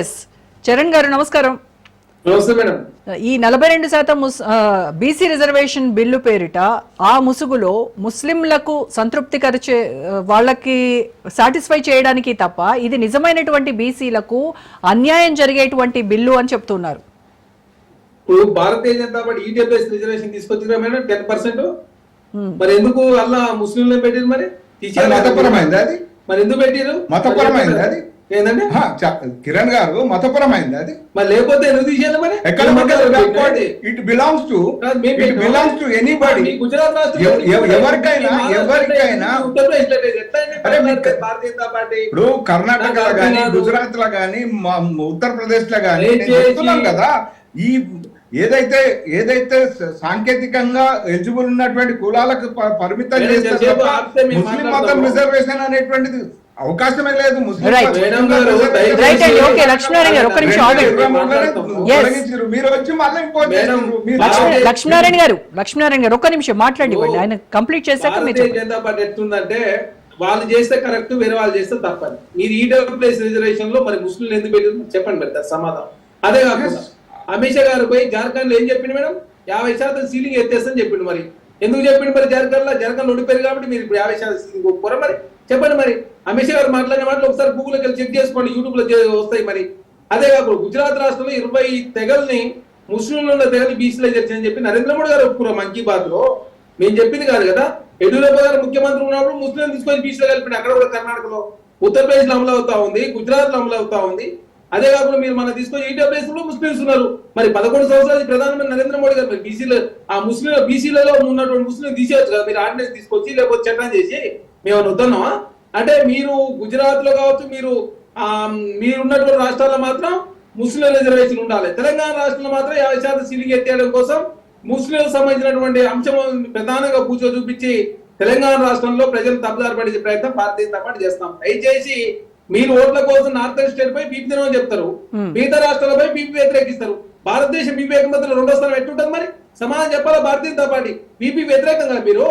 Yes Charan గారు నమస్కారం. ఈ నలభై రెండు శాతం బీసీ రిజర్వేషన్ బిల్లు పేరిట ఆ ముసుగులో ముస్లింలకు సంతృప్తికరిచే వాళ్ళకి సాటిస్ఫై చేయడానికి తప్ప ఇది నిజమైనటువంటి బీసీలకు అన్యాయం జరిగేటువంటి బిల్లు అని చెప్తున్నారు. ఇప్పుడు భారతీయ జనతా పార్టీ రిజర్వేషన్ తీసుకొచ్చిరా మేడం? Ten percent. మరి ఎందుకు అలా ముస్లింలను పెట్టారు మరి? మరి ఎందుకు పెట్టారు మతపరమైంది అది. ఏంటంటే కిరణ్ గారు మతపరమైంది అది. మరి లేకపోతే ఎందుకు తీసేయాలి మరి? ఎక్కడ it belongs to it. Belongs to anybody Gujarat ఎవరికైనా ఎవరికైనా ఇప్పుడు అర్థం కాదు. గుజరాత్లో గానీ ఉత్తరప్రదేశ్లో గానీ నేను దయచేసి- చెప్తున్నాను కదా ఈ ఏదైతే ఏదైతే సాంకేతికంగా ఎలిజిబుల్ ఉన్నటువంటి కులాలకు పరిమితం మేము ముస్లిం మతం. రిజర్వేషన్ అనేటువంటిది అవకాశమే లేదు. రైట్ అండి ఓకే లక్ష్మీనారాయణ గారు ఒక్క నిమిషం ఆగండి. లక్ష్మీనారాయణ గారు లక్ష్మీనారాయణ గారు ఒక్క నిమిషం మాట్లాడివ్వండి ఆయన కంప్లీట్ చేశాక మీరు ఎట్లుందంటే వాళ్ళు చేస్తే కరెక్ట్ వేరే వాళ్ళు చేస్తే తప్పని. మీరు ఈడబ్ల్యూ ప్లేస్ రిజర్వేషన్లో మరి ముస్లింలు ఎందుకు పెట్టారు? చెప్పండి పెడతారు సమాధానం. అదే కాకుండా అమిత్ షా గారు పోయి జార్ఖండ్లో ఏం చెప్పిండు మేడం? యాభై శాతం సీలింగ్ ఎత్తేస్తని చెప్పిండు మరి. ఎందుకు చెప్పింది మరి జరగల్లా జరగలు జార్ఖండ్ ఓడిపోయారు కాబట్టి మీరు ఇప్పుడు యాభై శాతం మరి. చెప్పండి మరి. అమిత్ షా గారు మాట్లాడిన మాటలు ఒకసారి గూగుల్ వెళ్ళి చెక్ చేసుకోండి యూట్యూబ్లో వస్తాయి మరి. అదే కాకుండా గుజరాత్ రాష్ట్రంలో ఇరవై తెగల్ని ముస్లింలు ఉన్న తెగలు బీసీలో చేర్చని చెప్పి నరేంద్ర మోడీ గారు ఒప్పుకున్నారు మన్ కీ బాత్లో మేము చెప్పింది కాదు కదా. యడ్యూరప్ప గారు ముఖ్యమంత్రి ఉన్నప్పుడు ముస్లిం తీసుకొని బీసీలో కలిపి అక్కడ కూడా కర్ణాటకలో. ఉత్తరప్రదేశ్లో అమలు అవుతా ఉంది గుజరాత్లో అమలు అవుతా ఉంది. అదే కాకుండా మీరు మన తీసుకొని ఈడబ్ల్యూఎస్లో ముస్లింస్ ఉన్నారు. మరి పదకొండు సంవత్సరాలు ప్రధానమంత్రి నరేంద్ర మోడీ గారు మరి బీసీలో ఆ ముస్లిం బీసీలలో ఉన్నటువంటి ముస్లిం తీసేయచ్చు కదా మీరు ఆర్డినెన్స్ తీసుకొచ్చి లేకపోతే చట్టం చేసి మేము వద్దన్నామా? అంటే మీరు గుజరాత్లో కావచ్చు మీరు ఆ మీరు ఉన్నటువంటి రాష్ట్రాల్లో మాత్రం ముస్లిం రిజర్వేషన్ ఉండాలి. తెలంగాణ రాష్ట్రంలో మాత్రం యాభై శాతం సీలింగ్ ఎత్తేయడం కోసం ముస్లింలకు సంబంధించినటువంటి అంశం ప్రధానంగా కూర్చో చూపించి తెలంగాణ రాష్ట్రంలో ప్రజలు తప్పుదారి పడే ప్రయత్నం భారతీయ జనతా పార్టీ చేస్తాం. దయచేసి మీరు ఓట్ల కోసం నార్త్ స్టేట్ పై బీపీ దినం చెప్తారు. మిగతా రాష్ట్రాలపై బీపీ వ్యతిరేకిస్తారు. భారతదేశం బీపీ ఏకమత్తులు రెండో స్థానం ఎట్టుంటది మరి? సమాధానం చెప్పాలా భారతీయ జనతా పార్టీ? బీపీ వ్యతిరేకంగా మీరు?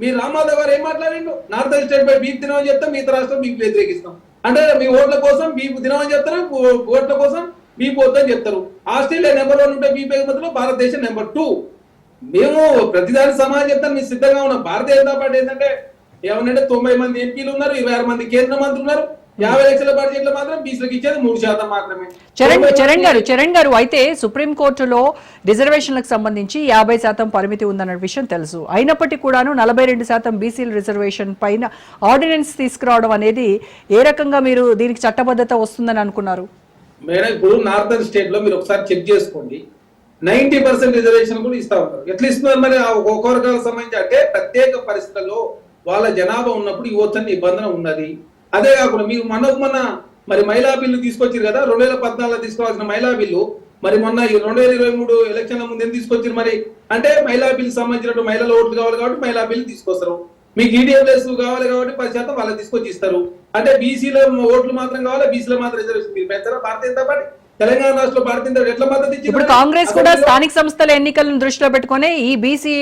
మీరు రామారావు గారు ఏం మాట్లాడిండు? నార్త్ స్టేట్ పై బీపీ దినం అని చెప్తాం మిగతా రాష్ట్రం బీపీ వ్యతిరేకిస్తాం. అంటే మీ ఓట్ల కోసం బీపీ దినం అని చెప్తారు ఓట్ల కోసం బీపీ వద్దని చెప్తారు. ఆస్ట్రేలియా నెంబర్ వన్ ఉంటే బీపీ ఏకమత్తులు భారతదేశం నెంబర్ టూ. మేము ప్రతిదాని సమాధానం చెప్తాను మీరు సిద్ధంగా ఉన్నాం. భారతీయ జనతా పార్టీ ఏంటంటే ఏమనంటే తొంభై మంది ఎంపీలు ఉన్నారు ఇరవై ఆరు మంది కేంద్ర మంత్రులు ఉన్నారు. యాభై లక్షల బడ్జెట్లో మాత్రం బీసీలకు ఇచ్చేది మూడు శాతం మాత్రమే. చరణ్ చరణ్ గారు చరణ్ గారు అయితే సుప్రీంకోర్టులో రిజర్వేషన్లకు సంబంధించి యాభై శాతం పరిమితి ఉందన్న విషయం తెలుసు. అయినప్పటికీ కూడాను నలభై రెండు శాతం బీసీల రిజర్వేషన్ పైన ఆర్డినెన్స్ తీసుకురావడం అనేది ఏ రకంగా మీరు దీనికి చట్టబద్ధత వస్తుందని అనుకున్నారు? మేడం ఇప్పుడు నార్థన్ స్టేట్లో మీరు ఒకసారి చెక్ చేసుకోండి. నైన్టీ పర్సెంట్ రిజర్వేషన్ కూడా ఇస్తా ఉంటారు. ఎట్లా ఇస్తున్నారు మరి? ఆ ఒక్కొక్క వర్గాలకు సంబంధించి అంటే ప్రత్యేక పరిస్థితుల్లో వాళ్ళ జనాభా ఉన్నప్పుడు ఇవ్వచ్చని నిబంధన ఉన్నది. అదే కాకుండా మీరు మనకు మొన్న మరి మహిళా బిల్లు తీసుకొచ్చారు కదా రెండు వేల పద్నాలుగులో తీసుకోవాల్సిన మహిళా బిల్లు. మరి మొన్న ఈ రెండు వేల ఇరవై మూడు ఎలక్షన్ల ముందు ఎందుకు తీసుకొచ్చారు మరి? అంటే మహిళా బిల్లు సంబంధించినట్టు మహిళల ఓట్లు కావాలి కాబట్టి మహిళా బిల్ తీసుకొస్తారు. మీకు ఈడీఎంఎస్ కావాలి కాబట్టి పది శాతం వాళ్ళకి తీసుకొచ్చి ఇస్తారు. అంటే బీసీలో ఓట్లు మాత్రం కావాలి? బీసీలో మాత్రం రిజర్వేషన్ మీరు పెంచారా? భారతీయ జనతా పార్టీ? తెలంగాణ రాష్ట్రంలో భారతీయ జనతా ఎట్లా మద్దతు ఇచ్చింది? ఇప్పుడు కాంగ్రెస్ కూడా స్థానిక సంస్థల ఎన్నికలను దృష్టిలో పెట్టుకొని ఈ బీసీ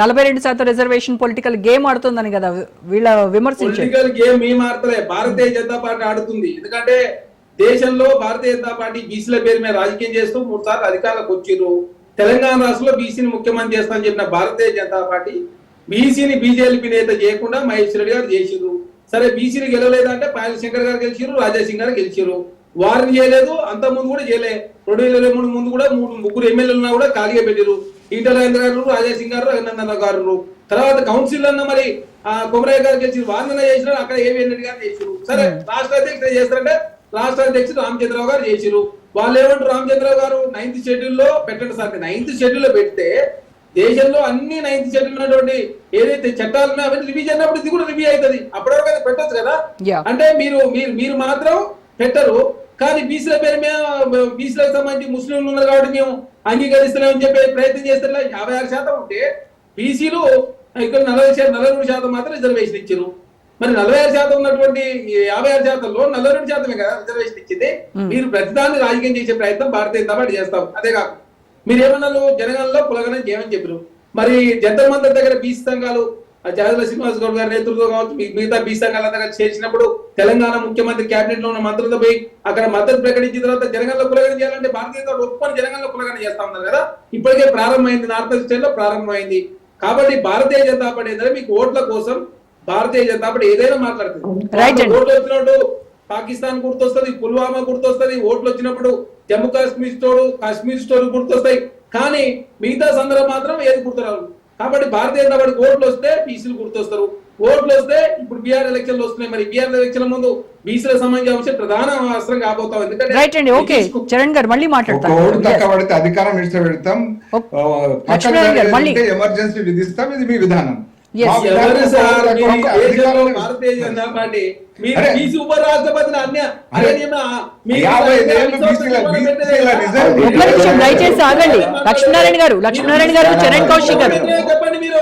నలభై రెండు శాతం రిజర్వేషన్ పొలిటికల్ గేమ్ ఆడుతుందని కదా వీళ్ళ విమర్శించారు. పొలిటికల్ గేమ్ మేము ఆడతలే. భారతీయ జనతా పార్టీ ఆడుతుంది. ఎందుకంటే దేశంలో భారతీయ జనతా పార్టీ బీసీల పేరు మీద రాజకీయం చేస్తూ మూడు సార్లు అధికారులకు వచ్చిర్రు. తెలంగాణ రాష్ట్రంలో బీసీని ముఖ్యమంత్రి చేస్తానని చెప్పిన భారతీయ జనతా పార్టీ బీసీని బీజేపీ నేత చేయకుండా మహేష్ రెడ్డి గారు చేసిర్రు సరే బీసీని గెలవలేదంటే పాయల శంకర్ గారు గెలిచిర్రు రాజా సింగ్ గారు గెలిచిర్రు. వారిని చేయలేదు అంత ముందు కూడా చేయలే. రెండు వేల ఇరవై మూడు ముందు కూడా మూడు ముగ్గురు ఎమ్మెల్యేలు ఉన్నా కూడా ఖాళీగా పెట్టారు ఈటల రాజేంద్ర గారు రాజా సింగ్ గారు రఘునందన్ గారు. తర్వాత కౌన్సిల్ అన్న మరి ఆ కొమరయ్య గారు గెలిచి వాదన చేసినారు అక్కడ ఏవి రెడ్డి గారు చేసిరు సరే రాష్ట్ర అధ్యక్షుడు చేస్తారంటే రాష్ట్ర అధ్యక్షుడు రామచంద్రరావు గారు చేసిరు వాళ్ళు ఏమంటారు రామచంద్రరావు గారు? నైన్త్ షెడ్యూల్లో పెట్టండి సార్. నైన్త్ షెడ్యూల్లో పెడితే దేశంలో అన్ని నైన్త్ షెడ్యూల్ ఉన్నటువంటి ఏదైతే చట్టాలు ఉన్నాయో అవన్నీ రివ్యూ అయినప్పుడు ఇది కూడా రివ్యూ అవుతుంది. అప్పటివరకు అది పెట్టొచ్చు కదా. అంటే మీరు మీరు మీరు మాత్రం పెట్టరు. కానీ బీసీల పేరు మీద బీసీలకు సంబంధించి ముస్లింలు ఉన్నారు కాబట్టి మేము అంగీకరిస్తలేమని చెప్పే ప్రయత్నం చేస్తే యాభై ఆరు శాతం ఉంటే బీసీలు ఇక్కడ నలభై శాతం నలభై రెండు శాతం మాత్రం రిజర్వేషన్ ఇచ్చారు. మరి నలభై ఆరు శాతం ఉన్నటువంటి యాభై ఆరు శాతంలో నలభై రెండు శాతమే కదా రిజర్వేషన్ ఇచ్చింది. మీరు ప్రతిదాన్ని రాజకీయం చేసే ప్రయత్నం భారతీయ జనతా పార్టీ చేస్తాం. అదే కాదు. మీరు ఏమన్నారు? జనగణలో కులగణం చేయమని చెప్పారు. మరి జంతర్ మంతర్ దగ్గర బీసీ సంఘాలు ఆ శ్రీనివాస్ గౌడ్ గారి నేతృత్వం కావచ్చు మిగతా బీసా కళాగా చేసినప్పుడు తెలంగాణ ముఖ్యమంత్రి కేబినెట్లో ఉన్న మంత్రులతో పోయి అక్కడ మద్దతు ప్రకటించిన తర్వాత జనగణలో కులగన చేయాలంటే భారతీయ జనతా ఒప్పుకొని జనగణలో కులగన చేస్తా ఉన్నారు కదా? ఇప్పటికే ప్రారంభమైంది నార్త్ స్టేట్లో ప్రారంభమైంది. కాబట్టి భారతీయ జనతా పార్టీ ఏంటంటే మీకు ఓట్ల కోసం భారతీయ జనతా పార్టీ ఏదైనా మాట్లాడుతుంది. ఓట్లు వచ్చినప్పుడు పాకిస్తాన్ గుర్తొస్తుంది పుల్వామా గుర్తొస్తుంది ఓట్లు వచ్చినప్పుడు జమ్మూ కాశ్మీర్ స్టోర్ కాశ్మీర్ స్టోర్ గుర్తొస్తాయి. కానీ మిగతా సందర్భం మాత్రం ఏది గుర్తురావు కాబట్టి భారతీయ జనతా పార్టీకి ఓట్లు వస్తే బీసీలు గుర్తొస్తారు. ఓట్లు వస్తే ఇప్పుడు బీఆర్ ఎలక్షన్లు వస్తున్నాయి. మరి బీఆర్ ఎలక్షన్ ముందు బీసీలకు సంబంధించిన అంశం ప్రధాన అవసరం కాబోతాం. ఎందుకంటే రైట్ అండి ఓకే. చరణ్ గారు మళ్ళీ ఒక ఓటు తక్కువ పడితే అధికారం ఇష్ట పెడతాం ఒక్- లక్ష్మీనారాయణ గారు, మళ్ళీ- ఎమర్జెన్సీ విధిస్తాం. ఇది మీ విధానం. భారతీయ జనతా పార్టీ మీరు. బీసీ అన్య దయచేసి ఆగండి. లక్ష్మీనారాయణ గారు లక్ష్మీనారాయణ గారు చరణ్ కౌశిక్ గారు. చెప్పండి మీరు.